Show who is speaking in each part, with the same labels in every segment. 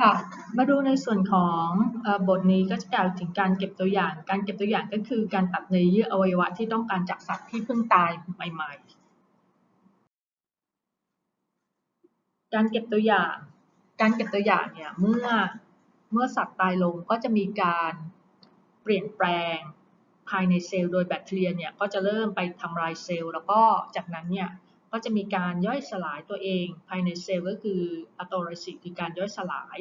Speaker 1: ค่ะ มาดูในส่วนของอบทนี้ก็จะกล่าวถึงการเก็บตัวอย่าง การเก็บตัวอย่างก็คือการตัดเนื้อเยื่ออวัยวะที่ต้องการจากสัตว์ที่เพิ่งตายใหม่ ๆ การเก็บตัวอย่าง การเก็บตัวอย่างเนี่ยเมื่อเมื่อสัตว์ตายลงก็จะมีการเปลี่ยนแปลงภายในเซลล์โดยแบคทีเรียเนี่ยก็จะเริ่มไปทำลายเซลล์แล้วก็จากนั้นเนี่ย ก็จะมีการย่อยสลายตัวเองภายในเซลล์ก็คืออะโตไรซิสคือการย่อยสลาย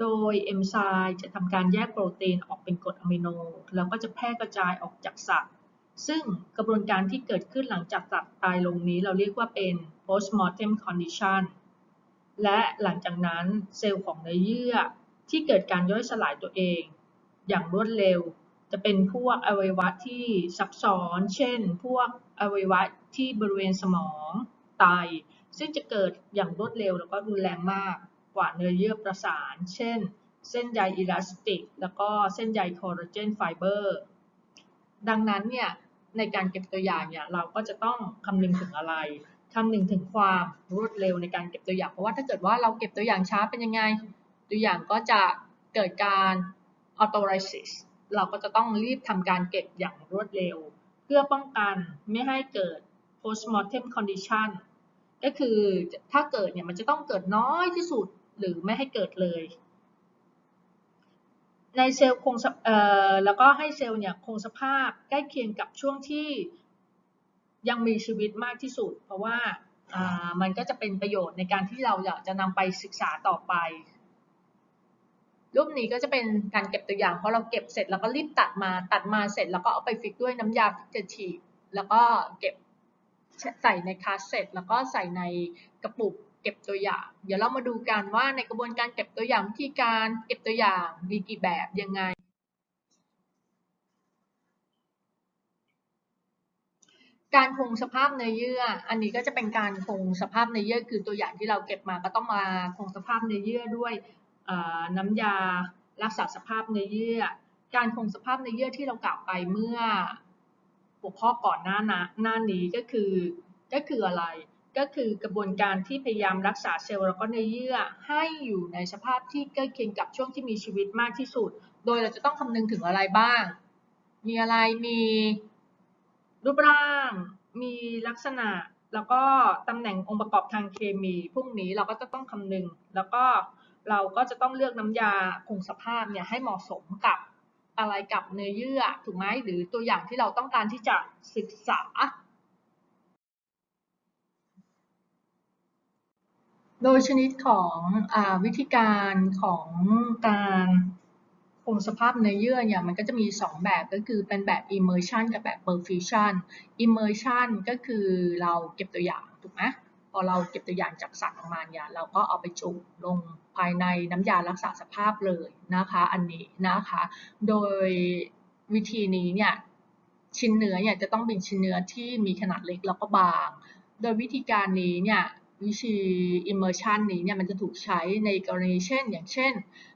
Speaker 1: โดยเอนไซม์จะทำการแยกโปรตีนออกเป็นกรดอะมิโน แล้วก็จะแพร่กระจายออกจากสัตว์ ซึ่งกระบวนการที่เกิดขึ้นหลังจากสัตว์ตายลงนี้เราเรียกว่าเป็น postmortem condition และหลังจากนั้นเซลล์ของเนื้อเยื่อที่เกิดการย่อยสลายตัวเอง อย่างรวดเร็ว จะเป็นพวกอวัยวะที่ซับซ้อน เช่น พวกอวัยวะ ที่บริเวณสมองไต ซึ่งจะเกิดอย่างรวดเร็วแล้วก็รุนแรงมากกว่าเนื้อเยื่อประสาน เช่น เส้นใยอิลาสติก แล้วก็เส้นใยคอลลาเจนไฟเบอร์ ดังนั้นเนี่ยในการเก็บตัวอย่างเนี่ยเราก็จะต้องคำนึงถึงอะไรคำนึงถึงความรวดเร็วในการเก็บตัวอย่าง เพราะว่าถ้าเกิดว่าเราเก็บตัวอย่างช้าเป็นยังไง ตัวอย่างก็จะเกิดการออโตไรซิสเราก็จะต้องรีบทำการเก็บอย่างรวดเร็ว เพื่อป้องกันไม่ให้เกิด postmortem condition ก็คือถ้าเกิดเนี่ยมันจะต้องเกิดน้อยที่สุดหรือไม่ให้เกิดเลย ในเซลล์คงสภเอ่อแล้วก็ให้เซลล์เนี่ยคงสภาพใกล้เคียงกับช่วงที่ยังมีชีวิตมากที่สุด เพราะว่าามันก็จะเป็นประโยชน์ในการที่เราอยากจะนำไปศึกษาต่อไป รูปนี้ก็จะเป็นการเก็บตัวอย่างเพราะเราเก็บเสร็จแล้วก็รีบตัดมาตัดมาเสร็จแล้วก็เอาไปฟิกด้วยน้ำยาฟิกเกอร์ทีแล้วก็เก็บ ใส่ในคาสเซ็ตแล้วก็ใส่ในกระปุกเก็บตัวอย่าง เดี๋ยวเรามาดูกันว่าในกระบวนการเก็บตัวอย่างวิธีการเก็บตัวอย่างมีกี่แบบยังไง การคงสภาพเนื้อเยื่อ อันนี้ก็จะเป็นการคงสภาพเนื้อเยื่อคือตัวอย่างที่เราเก็บมาก็ต้องมาคงสภาพเนื้อเยื่อด้วยน้ำยารักษาสภาพเนื้อเยื่อ การคงสภาพเนื้อเยื่อที่เรากล่าวไปเมื่อ หัวข้อก่อนหน้านะหน้านี้ก็คือ ก็คืออะไร ก็คือกระบวนการที่พยายามรักษาเซลล์แล้วก็เนื้อเยื่อให้อยู่ในสภาพที่ใกล้เคียงกับช่วงที่มีชีวิตมากที่สุด โดยเราจะต้องคำนึงถึงอะไรบ้าง มีอะไรมีรูปร่าง มีลักษณะแล้วก็ตำแหน่งองค์ประกอบทางเคมี พวกนี้เราก็จะต้องคำนึง แล้วก็เราก็จะต้องเลือกน้ำยาคงสภาพเนี่ยให้เหมาะสมกับ อะไรกับเนื้อเยื่อถูกไหมหรือตัวอย่างที่เราต้องการที่จะศึกษา โดยชนิดของอวิธีการของการคงสภาพเนื้อเยื่อเนี่ยมันก็จะมี 2 แบบก็คือเป็นแบบ immersion กับแบบ perfusion immersion ก็คือเราเก็บตัวอย่างถูกไหม อเราเก็บตัวอย่างจากสัตว์ออกมาเนี่ยเราก็เอาไปจุ่มลงภายในน้ำยารักษาสภาพเลยนะคะอันนี้นะคะ โดยวิธีนี้เนี่ยชิ้นเนื้อเนี่ยจะต้องเป็นชิ้นเนื้อที่มีขนาดเล็กแล้วก็บาง โดยวิธีการนี้เนี่ยวิธี immersion นี้เนี่ยมันจะถูกใช้ในกรณีเช่น อย่างเช่น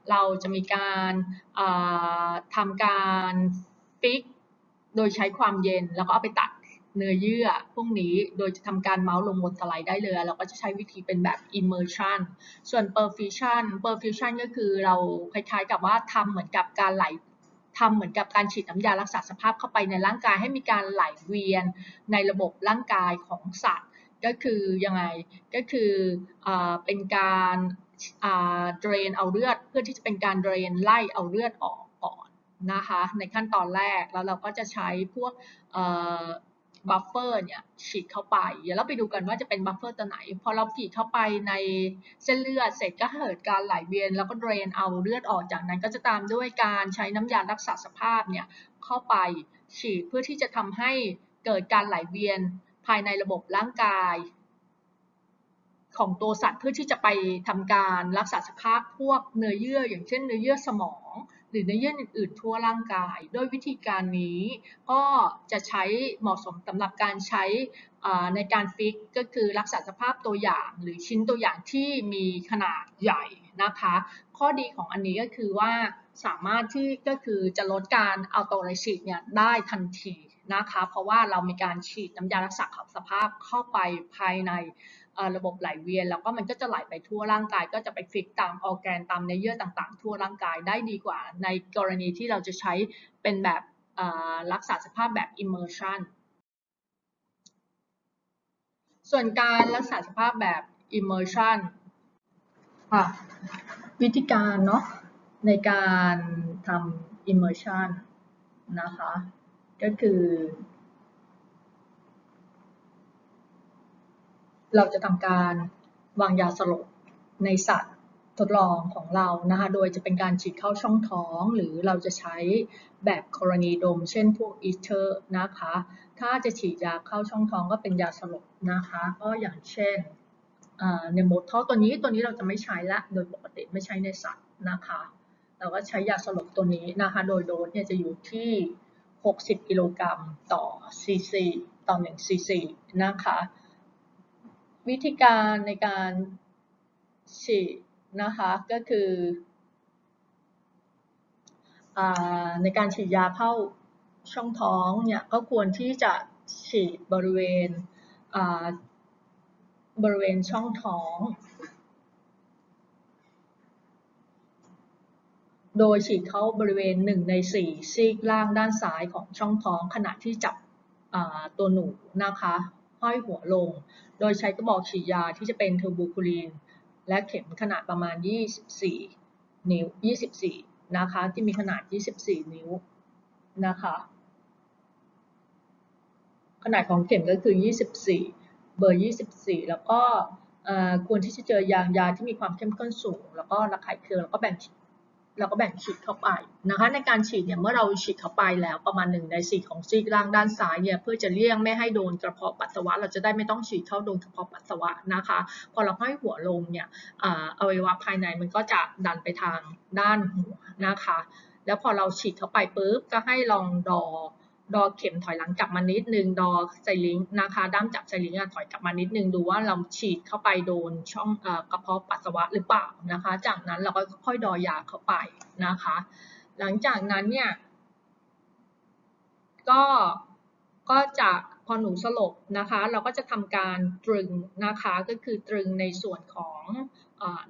Speaker 1: เราจะมีการาทำการฟิกโดยใช้ความเย็นแล้วก็เอาไปตัด เนื้อเยื่อพวกนี้โดยจะทำการเมาส์ลงบนสไลด์ได้เลย เราก็จะใช้วิธีเป็นแบบ immersion ส่วน perfusion perfusion ก็คือเราคล้ายๆกับว่าทำเหมือนกับการไหลทำเหมือนกับการฉีดน้ำยารักษาสภาพเข้าไปในร่างกายให้มีการไหลเวียนในระบบร่างกายของสัตว์ ก็คือยังไงก็คืออเป็นการอ่า drain เอาเลือด เพื่อที่จะเป็นการ drain ไล่เอาเลือดออกก่อนนะคะในขั้นตอนแรกแล้วเราก็จะใช้พวก บัฟเฟอร์เนี่ยฉีดเข้าไป เดี๋ยวเราไปดูกันว่าจะเป็นบัฟเฟอร์ตัวไหน พอเราฉีดเข้าไปในเส้นเลือดเสร็จก็เกิดการไหลเวียน แล้วก็ drain เอาเลือดออกจากนั้นก็จะตามด้วยการใช้น้ำยารักษาสภาพเนี่ยเข้าไปฉีดเพื่อที่จะทำให้เกิดการไหลเวียนภายในระบบร่างกาย ของตัวสัตว์เพื่อที่จะไปทำการรักษาสภาพพวกเนื้อเยื่อ อย่างเช่นเนื้อเยื่อสมอง หรือเนื้อเยื่ออื่นๆทั่วร่างกายด้วยวิธีการนี้ก็จะใช้เหมาะสมสำหรับการใช้ในการฟิกก็คือรักษาสภาพตัวอย่าง หรือชิ้นตัวอย่างที่มีขนาดใหญ่นะคะ ข้อดีของอันนี้ก็คือว่าสามารถที่ก็คือจะลดการเอาตัวไรฉีดเนี่ยได้ทันทีนะคะ เพราะว่าเรามีการฉีดน้ำยารักษาสภาพเข้าไปภายใน ระบบไหลเวียน แล้วก็มันก็จะไหลไปทั่วร่างกาย ก็จะไปฟิกตามออแกนตามเนื้อเยื่อต่างๆ ทั่วร่างกายได้ดีกว่า ในกรณีที่เราจะใช้เป็นแบบรักษาสภาพแบบ immersion ส่วนการรักษาสภาพแบบ immersion ค่ะวิธีการเนาะในการทำ immersion นะคะ ก็คือ เราจะทำการวางยาสลบในสัตว์ทดลองของเรานะคะ โดยจะเป็นการฉีดเข้าช่องท้อง หรือเราจะใช้แบบกรณีดม เช่นพวกอีสเตอร์นะคะ ถ้าจะฉีดยาเข้าช่องท้องก็เป็นยาสลบนะคะ ก็อย่างเช่นในโมทอตัวนี้ตัวนี้เราจะไม่ใช้ละ โดยปกติไม่ใช้ในสัตว์นะคะเราก็ใช้ยาสลบตัวนี้นะคะ โดยโดสเนี่ยจะอยู่ที่ 60 กิโลกรัมต่อซีซีต่อ1ซีซีนะคะ วิธีการในการฉีดนะคะก็คืออในการฉีดยาเข้าช่องท้องเนี่ยก็ควรที่จะฉีดบริเวณบริเวณช่องท้อง โดยฉีดเข้าบริเวณ 1 ใน 4 ซีกล่างด้านซ้ายของช่องท้องขณะที่จับตัวหนูนะคะ ห้อยหัวลง โดยใช้กระบอกฉีดยาที่จะเป็นเทอร์บูคูลีน และเข็มขนาดประมาณ 24 นิ้ว 24 นะคะ ที่มีขนาด 24 นิ้วนะคะ ขนาดของเข็มก็คือ 24 เบอร์ 24 แล้วก็ควรที่จะเจอยางยาที่มีความเข้มข้นสูง แล้วก็ระคายเคืองแล้วก็แบ่ง เราก็แบ่งฉีดเข้าไปนะคะ ในการฉีดเนี่ยเมื่อเราฉีดเข้าไปแล้วประมาณหนึ่งในสี่ของซีกล่างด้านซ้ายเนี่ยเพื่อจะเลี่ยงไม่ให้โดนกระเพาะปัสสาวะ เราจะได้ไม่ต้องฉีดเข้าโดนกระเพาะปัสสาวะนะคะ พอเราห้อยหัวลงเนี่ยอวัยวะภายในมันก็จะดันไปทางด้านหัวนะคะ แล้วพอเราฉีดเข้าไปปุ๊บก็ให้ลองดอ ดอเข็มถอยหลังกลับมานิดนึง ดอไซลิงนะคะด้ามจับไซลิงถอยกลับมานิดนึงดูว่าเราฉีดเข้าไปโดนช่องกระเพาะปัสสาวะหรือเปล่านะคะ จากนั้นเราก็ค่อยดอยาเข้าไปนะคะ หลังจากนั้นเนี่ยก็ก็จะพอหนูสลบนะคะ เราก็จะทำการตรึงนะคะก็คือตรึงในส่วนของ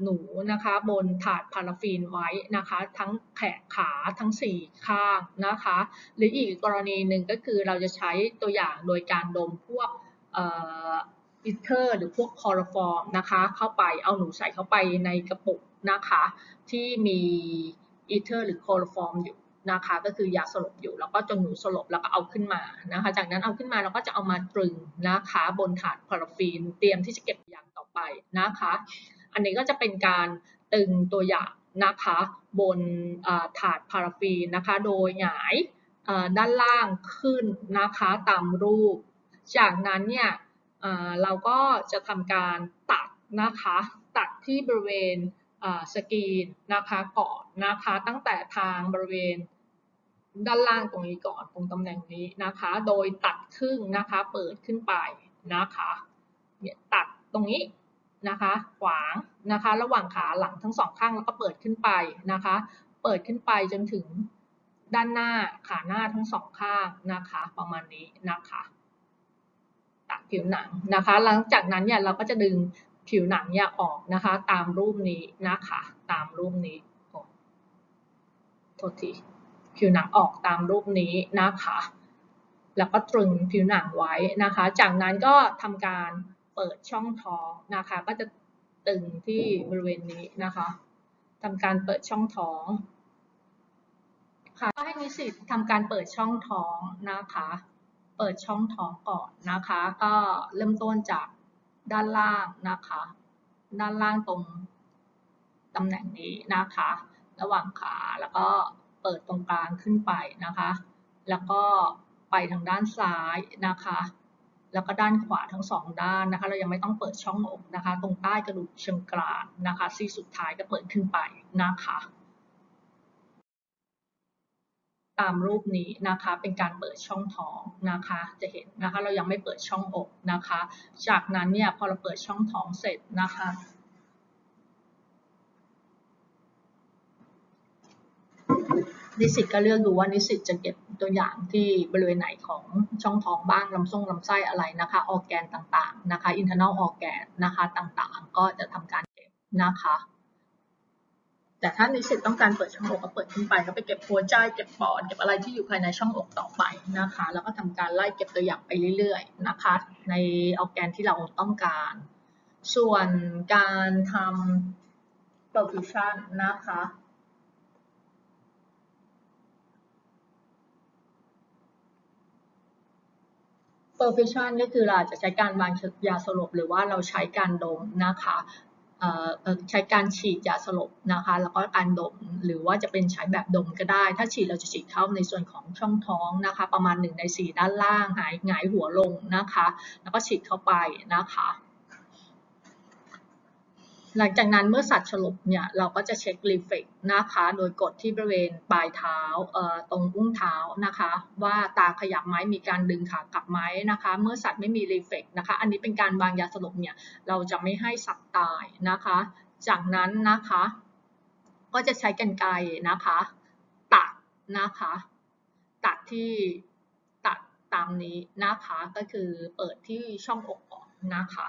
Speaker 1: หนูนะคะบนถาดพาราฟีนไว้นะคะ ทั้งแขนขาทั้ง 4 ข้างนะคะ หรืออีกกรณีหนึ่งก็คือเราจะใช้ตัวอย่างโดยการดมพวกอิเทอร์หรือพวกคอร์ฟอร์มนะคะ เข้าไปเอาหนูใส่เข้าไปในกระปุกนะคะ ที่มีอิเทอร์หรือคอร์ฟอร์มอยู่นะคะก็คือยาสลบอยู่แล้วก็จนหนูสลบแล้วก็เอาขึ้นมานะคะ จากนั้นเอาขึ้นมาเราก็จะเอามาตรึงนะคะ บนถาดพาราฟีนเตรียมที่จะเก็บอย่างต่อไปนะคะ อันนี้ก็จะเป็นการตึงตัวอย่างนะคะบนถาดพาราฟีนนะคะโดยหงายด้านล่างขึ้นนะคะตามรูป จากนั้นเนี่ยเราก็จะทำการตัดนะคะตัดที่บริเวณสกรีนนะคะก่อนนะคะตั้งแต่ทางบริเวณด้านล่างตรงนี้ก่อนตรงตำแหน่งนี้นะคะ โดยตัดครึ่งนะคะเปิดขึ้นไปนะคะเนี่ยตัดตรงนี้ นะคะ ขวางนะคะ ระหว่างขาหลังทั้งสองข้างแล้วก็เปิดขึ้นไปนะคะ เปิดขึ้นไปจนถึงด้านหน้าขาหน้าทั้งสองข้างนะคะ ประมาณนี้นะคะตัดผิวหนังนะคะ หลังจากนั้นเนี่ยเราก็จะดึงผิวหนังเนี่ยออกนะคะ ตามรูปนี้นะคะ ตามรูปนี้โทษทีผิวหนังออกตามรูปนี้นะคะ แล้วก็ตรึงผิวหนังไว้นะคะ จากนั้นก็ทำการ เปิดช่องท้องนะคะ ก็จะตึงที่บริเวณนี้นะคะทำการเปิดช่องท้องค่ะก็ให้นิสิตทำการเปิดช่องท้องนะคะ เปิดช่องท้องก่อนนะคะ ก็เริ่มต้นจากด้านล่างนะคะ ด้านล่างตรงตำแหน่งนี้นะคะ ระหว่างขาแล้วก็เปิดตรงกลางขึ้นไปนะคะ แล้วก็ไปทางด้านซ้ายนะคะ แล้วก็ด้านขวาทั้งสองด้านนะคะ เรายังไม่ต้องเปิดช่องอกนะคะ ตรงใต้กระดูกเชิงกรานนะคะซี่สุดท้ายก็เปิดขึ้นไปนะคะ ตามรูปนี้นะคะเป็นการเปิดช่องท้องนะคะ จะเห็นนะคะ เรายังไม่เปิดช่องอกนะคะ จากนั้นเนี่ยพอเราเปิดช่องท้องเสร็จนะคะนิสิตก็เลือกดูว่านิสิตจะเก็บ ตัวอย่างที่บริเวณไหนของช่องท้องบ้างลำทรงลำไส้อะไรนะคะ ออร์แกนต่างๆนะคะ internal organ นะคะต่างๆ ก็จะทำการเก็บนะคะ แต่ถ้านิสิตต้องการเปิดช่องอกก็เปิดขึ้นไปก็ไปเก็บหัวใจเก็บปอดเก็บอะไรที่อยู่ภายในช่องอกต่อไปนะคะ แล้วก็ทำการไล่เก็บตัวอย่างไปเรื่อยๆนะคะ ในออร์แกนที่เราต้องการ ส่วนการทำ perfusion นะคะ perfusion ก็คือเราจะใช้การวางยาสลบหรือว่าเราใช้การดมนะคะใช้การฉีดยาสลบนะคะ แล้วก็การดม หรือว่าจะเป็นใช้แบบดมก็ได้ ถ้าฉีดเราจะฉีดเข้าในส่วนของช่องท้องนะคะ ประมาณ1ใน4ด้านล่างหายหงายหัวลงนะคะ แล้วก็ฉีดเข้าไปนะคะ หลังจากนั้นเมื่อสัตว์สลบเนี่ยเราก็จะเช็ครีเฟกนะคะโดยกดที่บริเวณปลายเท้าเอ่อตรงอุ้งเท้านะคะ ว่าตาขยับไหมมีการดึงขากลับไหมนะคะ เมื่อสัตว์ไม่มีรีเฟกนะคะ อันนี้เป็นการวางยาสลบเนี่ยเราจะไม่ให้สัตว์ตายนะคะ จากนั้นนะคะ ก็จะใช้กรรไกรนะคะ ตัดนะคะ ตัดที่ตัดตามนี้นะคะก็คือเปิดที่ช่องอกก่อนนะคะ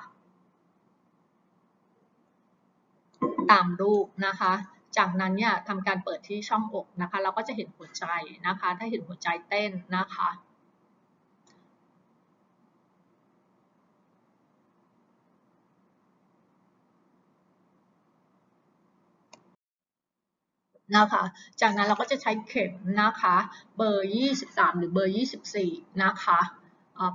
Speaker 1: ตามรูปนะคะ จากนั้นเนี่ยทำการเปิดที่ช่องอกนะคะ เราก็จะเห็นหัวใจนะคะ ถ้าเห็นหัวใจเต้นนะคะนะคะ จากนั้นเราก็จะใช้เข็มนะคะ เบอร์ 23 หรือเบอร์ 24 นะคะ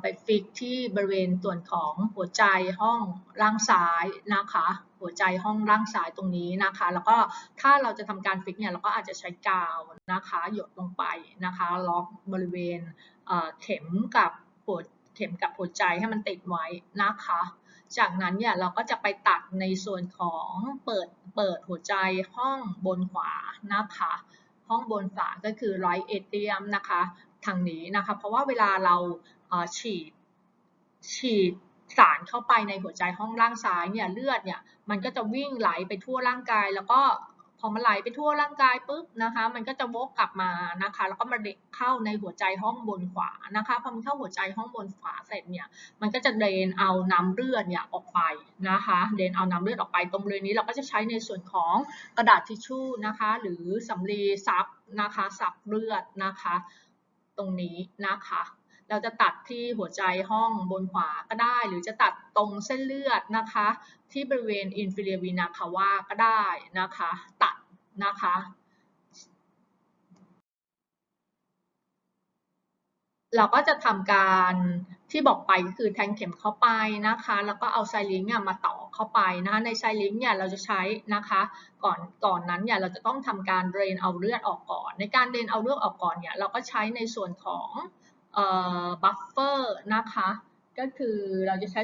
Speaker 1: ไปฟิกที่บริเวณส่วนของหัวใจห้องล่างซ้ายนะคะ หัวใจห้องล่างซ้ายตรงนี้นะคะ แล้วก็ถ้าเราจะทำการฟิกเนี่ยเราก็อาจจะใช้กาวนะคะ หยดลงไปนะคะล็อกบริเวณเข็มกับหัวเข็มกับหัวใจให้มันติดไว้นะคะ จากนั้นเนี่ยเราก็จะไปตัดในส่วนของเปิดเปิดหัวใจห้องบนขวานะคะ ห้องบนขวาก็คือ right atrium นะคะทางนี้นะคะ เพราะว่าเวลาเราฉีดฉีด สารเข้าไปในหัวใจห้องล่างซ้ายเนี่ยเลือดเนี่ยมันก็จะวิ่งไหลไปทั่วร่างกาย แล้วก็พอมันไหลไปทั่วร่างกายปุ๊บนะคะ มันก็จะวกกลับมานะคะ แล้วก็มาเด็เข้าในหัวใจห้องบนขวานะคะพอมันเข้าหัวใจห้องบนขวาเสร็จเนี่ย มันก็จะเดนเอาน้ำเลือดเนี่ยออกไปนะคะ เดนเอาน้ำเลือดออกไปตรงบริเวณนี้เราก็จะใช้ในส่วนของกระดาษทิชชู่นะคะ หรือสำลีซับนะคะซับเลือดนะคะ ตรงนี้นะคะ เราจะตัดที่หัวใจห้องบนขวาก็ได้ หรือจะตัดตรงเส้นเลือดนะคะ ที่บริเวณ inferior vena cava ก็ได้นะคะ ตัดนะคะเราก็จะทำการที่บอกไปก็คือแทงเข็มเข้าไปนะคะ แล้วก็เอาไซลิงก์มาต่อเข้าไปนะคะในไซลิงก์เนี่ยเราจะใช้นะคะ ก่อนก่อนนั้นเนี่ยเราจะต้องทำการเดรนเอาเลือดออกก่อน ในการเดรนเอาเลือดออกก่อนเนี่ยเราก็ใช้ในส่วนของ บัฟเฟอร์นะคะก็คือเราจะใช้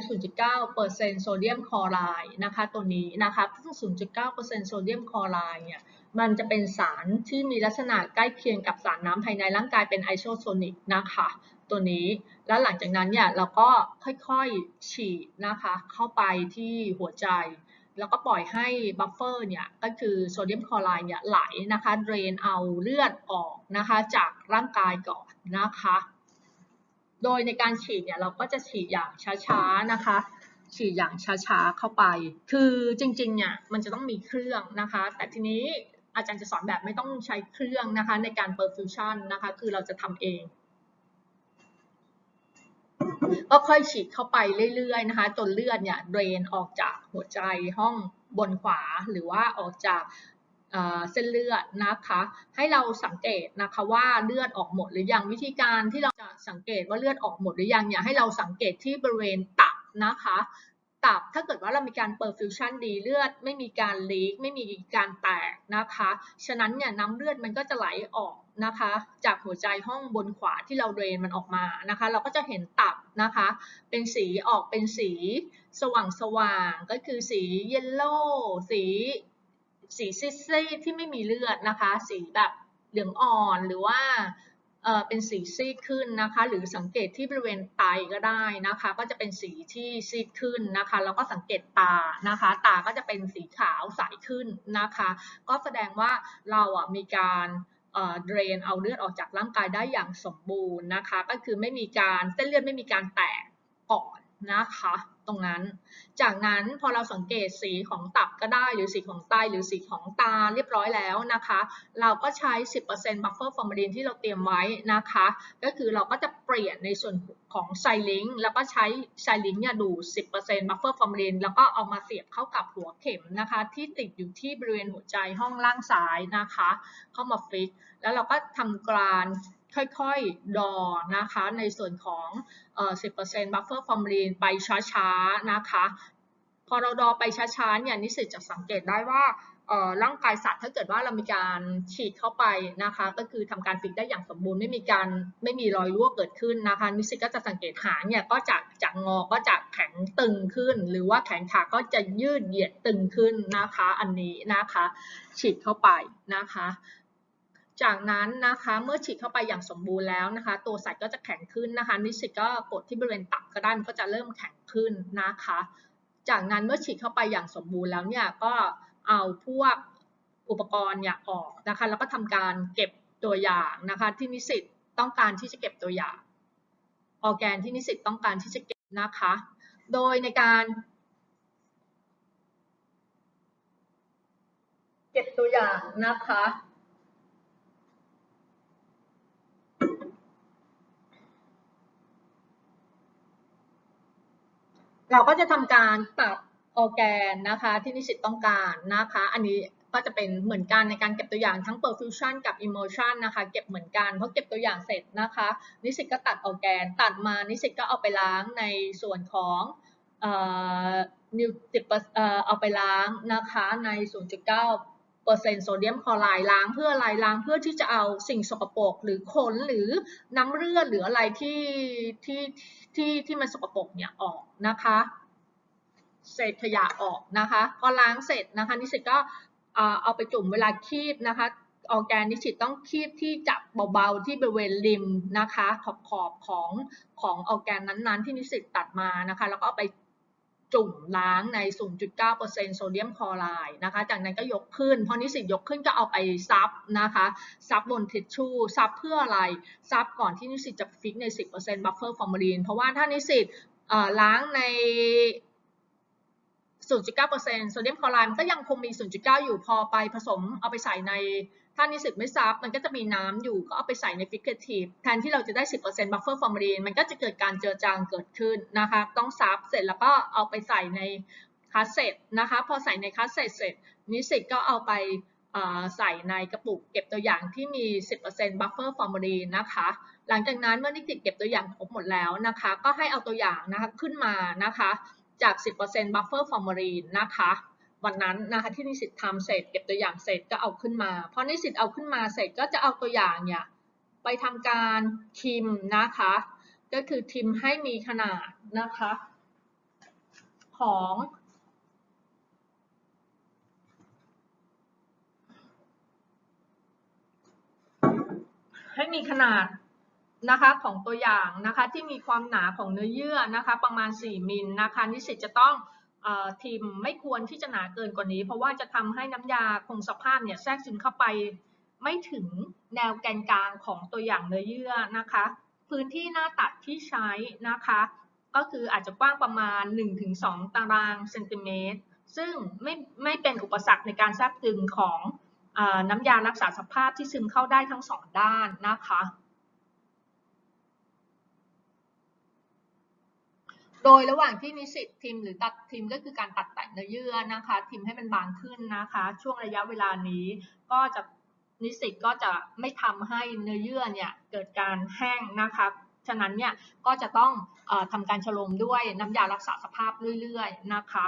Speaker 1: 0.9%โซเดียมคลอไรด์นะคะตัวนี้นะคะซึ่ง 0.9%โซเดียมคลอไรด์เนี่ย มันจะเป็นสารที่มีลักษณะใกล้เคียงกับสารน้ำภายในร่างกายเป็นไอโซโซนิกนะคะ ตัวนี้ แล้วหลังจากนั้นเนี่ยเราก็ค่อยๆฉีดนะคะ เข้าไปที่หัวใจ แล้วก็ปล่อยให้บัฟเฟอร์เนี่ย ก็คือโซเดียมคลอไรด์เนี่ยไหลนะคะ เดรนเอาเลือดออกนะคะจากร่างกายก่อนนะคะ โดยในการฉีดเนี่ยเราก็จะฉีดอย่างช้าๆนะคะ ฉีดอย่างช้าๆเข้าไป คือจริงๆเนี่ยมันจะต้องมีเครื่องนะคะ แต่ทีนี้อาจารย์จะสอนแบบไม่ต้องใช้เครื่องนะคะในการ perfusion นะคะ คือเราจะทำเองก็ค่อยฉีดเข้าไปเรื่อยๆนะคะจนเลือดเนี่ยเดรนออกจากหัวใจห้องบนขวาหรือว่าออกจาก เส้นเลือดนะคะ ให้เราสังเกตนะคะว่าเลือดออกหมดหรือยังวิธีการที่เราจะสังเกตว่าเลือดออกหมดหรือยังเนี่ยให้เราสังเกตที่บริเวณตับนะคะตับถ้าเกิดว่าเรามีการ perfusion ดีเลือด ไม่มีการลีกไม่มีการแตกนะคะ ฉะนั้นเนี่ยน้ำเลือดมันก็จะไหลออกนะคะ จากหัวใจห้องบนขวาที่เราเดรนมันออกมานะคะ เราก็จะเห็นตับนะคะ เป็นสีออกเป็นสีสว่างสว่างก็คือสีเยลโล่สี สีซีดที่ไม่มีเลือดนะคะ สีแบบเหลืองอ่อนหรือว่าเอ่อเป็นสีซีดขึ้นนะคะ หรือสังเกตที่บริเวณไตก็ได้นะคะ ก็จะเป็นสีที่ซีดขึ้นนะคะ แล้วก็สังเกตตานะคะ ตาก็จะเป็นสีขาวใสขึ้นนะคะ ก็แสดงว่าเราอะมีการเดรนเอาเลือดออกจากร่างกายได้อย่างสมบูรณ์นะคะ ก็คือไม่มีการเส้นเลือดไม่มีการแตกก่อนนะคะ ตรงนั้น จากนั้นพอเราสังเกตสีของตับก็ได้หรือสีของไตหรือสีของตาเรียบร้อยแล้วนะคะ เราก็ใช้ 10% buffer formalin ที่เราเตรียมไว้นะคะ ก็คือเราก็จะเปลี่ยนในส่วนของไซลิงแล้วก็ใช้ไซลิงเนี่ยดูด10% buffer formalin แล้วก็เอามาเสียบเข้ากับหัวเข็มนะคะ ที่ติดอยู่ที่บริเวณหัวใจห้องล่างซ้ายนะคะ เข้ามาฟิก แล้วเราก็ทำการ ค่อยๆ ดอนะคะในส่วนของเอ่อ10% buffer formalin ไปช้าๆนะคะพอเราดอไปช้าๆเนี่ยนิสิตจะสังเกตได้ว่าเอ่อร่างกายสัตว์ถ้าเกิดว่าเรามีการฉีดเข้าไปนะคะ ก็คือทำการฟิกได้อย่างสมบูรณ์ไม่มีการไม่มีรอยรั่วเกิดขึ้นนะคะนิสิตก็จะสังเกตหางเนี่ยก็จะจากงอก็จะแข็งตึงขึ้น หรือว่าแขนขาก็จะยืดเหยียดตึงขึ้นนะคะ อันนี้นะคะ ฉีดเข้าไปนะคะ จากนั้นนะคะเมื่อฉีดเข้าไปอย่างสมบูรณ์แล้วนะคะ ตัวสัตว์ก็จะแข็งขึ้นนะคะนิสิตก็กดที่บริเวณตับก็ได้มันก็จะเริ่มแข็งขึ้นนะคะ จากนั้นเมื่อฉีดเข้าไปอย่างสมบูรณ์แล้วเนี่ยก็เอาพวกอุปกรณ์เนี่ยออกนะคะแล้วก็ทำการเก็บตัวอย่างนะคะที่นิสิตต้องการที่จะเก็บตัวอย่างออแกนที่นิสิตต้องการที่จะเก็บนะคะ โดยในการเก็บตัวอย่างนะคะ เราก็จะทำการตัดออร์แกนนะคะที่นิสิตต้องการนะคะ อันนี้ก็จะเป็นเหมือนกันในการเก็บตัวอย่างทั้ง perfusion กับ immersion นะคะ เก็บเหมือนกันเพราะเก็บตัวอย่างเสร็จนะคะ นิสิตก็ตัดออร์แกน ตัดมานิสิตก็เอาไปล้างในส่วนของนิวติปเอาไปล้างนะคะใน 0.9 เปอร์เซ็นต์โซเดียมคลอไรด์ล้างเพื่ออะไรล้างเพื่อที่จะเอาสิ่งสกปรกหรือขนหรือน้ำเลือดหรืออะไรที่ที่ที่ที่มันสกปรกเนี่ยออกนะคะเศษขยะออกนะคะพอล้างเสร็จนะคะนิสิตก็เอาไปจุ่มเวลาคีบนะคะออแกนนิสิตต้องคีบที่จับเบาๆที่บริเวณริมนะคะขอบขอบของของออร์แกนนั้นๆ ที่นิสิตตัดมานะคะแล้วก็เอาไป จุ่มล้างใน 0.9%โซเดียมคลอไรด์นะคะ จากนั้นก็ยกขึ้น พอนิสิตยกขึ้นก็เอาไปซับนะคะ ซับบนทิชชู่ ซับเพื่ออะไร ซับก่อนที่นิสิตจะฟิกใน 10% buffer formalin เพราะว่าถ้านิสิตล้างใน 0.9%โซเดียมคลอไรด์มันก็ยังคงมี 0.9 อยู่ พอไปผสมเอาไปใส่ใน ถ้านิสิตไม่ซับมันก็จะมีน้ำอยู่ก็เอาไปใส่ในฟิกเกทีฟแทนที่เราจะได้ 10% buffer formalin มันก็จะเกิดการเจือจางเกิดขึ้นนะคะ ต้องซับเสร็จแล้วก็เอาไปใส่ในคัสเซ็ตนะคะพอใส่ในคัสเซ็ตเสร็จ นิสิตก็เอาไปใส่ในกระปุกเก็บตัวอย่างที่มี 10% buffer formalin นนะคะ หลังจากนั้นเมื่อนิสิตเก็บตัวอย่างครบหมดแล้วนะคะ ก็ให้เอาตัวอย่างนะคะขึ้นมานะคะจาก 10% buffer formalin นะคะ วันนั้นนะคะที่นิสิตทำเสร็จเก็บตัวอย่างเสร็จก็เอาขึ้นมาพอนิสิตเอาขึ้นมาเสร็จก็จะเอาตัวอย่างเนี่ยไปทำการทิมนะคะ ก็คือทิมให้มีขนาดนะคะ ของให้มีขนาดนะคะของตัวอย่างนะคะที่มีความหนาของเนื้อเยื่อนะคะ ประมาณ 4 มิลนะคะนิสิตจะต้อง ทิมไม่ควรที่จะหนาเกินกว่านี้ เพราะว่าจะทำให้น้ำยาคงสภาพเนี่ยแทรกซึมเข้าไป ไม่ถึงแนวแกนกลางของตัวอย่างเนื้อเยื่อนะคะ พื้นที่หน้าตัดที่ใช้นะคะ ก็คืออาจจะกว้างประมาณ 1-2 ตารางเซนติเมตรซึ่งไม่ไม่เป็นอุปสรรคในการแทรกซึมของอน้ำยารักษาสภาพที่ซึมเข้าได้ทั้งสองด้านนะคะ โดยระหว่างที่นิสิตทิมหรือตัดทิมก็คือการตัดแต่งเนื้อเยื่อนะคะทิมให้มันบางขึ้นนะคะ ช่วงระยะเวลานี้ก็จะนิสิตก็จะไม่ทำให้เนื้อเยื่อเนี่ยเกิดการแห้งนะคะฉะนั้นเนี่ยก็จะต้องอทำการฉลมด้วยน้ำยารักษาสภาพเรื่อยๆนะคะ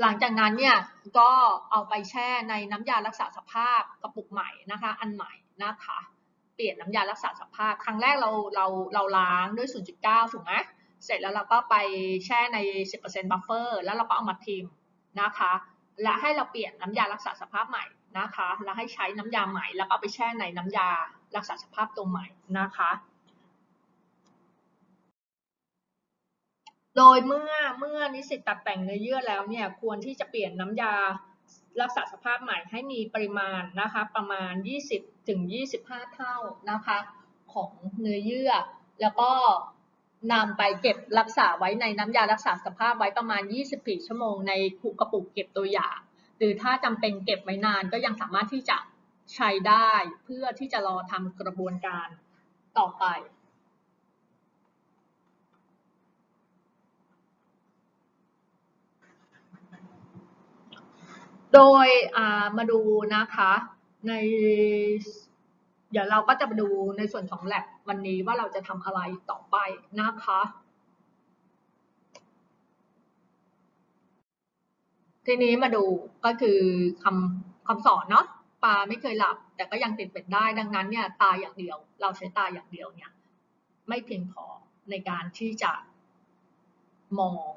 Speaker 1: หลังจากนั้นเนี่ยก็เอาไปแช่ในน้ำยารักษาสภาพกระปุกใหม่นะคะ อันใหม่นะคะ เปลี่ยนน้ำยารักษาสภาพ ครั้งแรกเราเราเราล้างด้วย 0.9 ถูกไหมเสร็จแล้วเราก็ไปแช่ใน 10%บัฟเฟอร์แล้วเราก็เอามาทิมนะคะ และให้เราเปลี่ยนน้ำยารักษาสภาพใหม่นะคะ แล้วให้ใช้น้ำยาใหม่ แล้วก็ไปแช่ในน้ำยารักษาสภาพตัวใหม่นะคะ โดยเมื่อเมื่อนิสิตตัดแต่งเนื้อเยื่อแล้วเนี่ยควรที่จะเปลี่ยนน้ำยา รักษาสภาพใหม่ให้มีปริมาณนะคะประมาณ 20ถึง25 เท่านะคะของเนื้อเยื่อ แล้วก็นำไปเก็บรักษาไว้ในน้ำยารักษาสภาพไว้ประมาณ 24 ชั่วโมงในกระปุกเก็บตัวอย่าง หรือถ้าจำเป็นเก็บไว้นานก็ยังสามารถที่จะใช้ได้เพื่อที่จะรอทำกระบวนการต่อไป โดยมาดูนะคะในเดี๋ยวเราก็จะมาดูในส่วนของ lab วันนี้ว่าเราจะทำอะไรต่อไปนะคะ ทีนี้มาดูก็คือคำคำสอนเนาะปลาไม่เคยหลับ แต่ก็ยังติดเป็ดได้ดังนั้นเนี่ยตาอย่างเดียว เราใช้ตาอย่างเดียวเนี่ยไม่เพียงพอในการที่จะมอง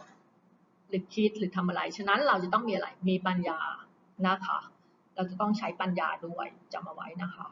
Speaker 1: หรือคิดหรือทำอะไร ฉะนั้นเราจะต้องมีอะไร มีปัญญา นะคะ เราจะต้องใช้ปัญญาด้วยจำเอาไว้นะคะ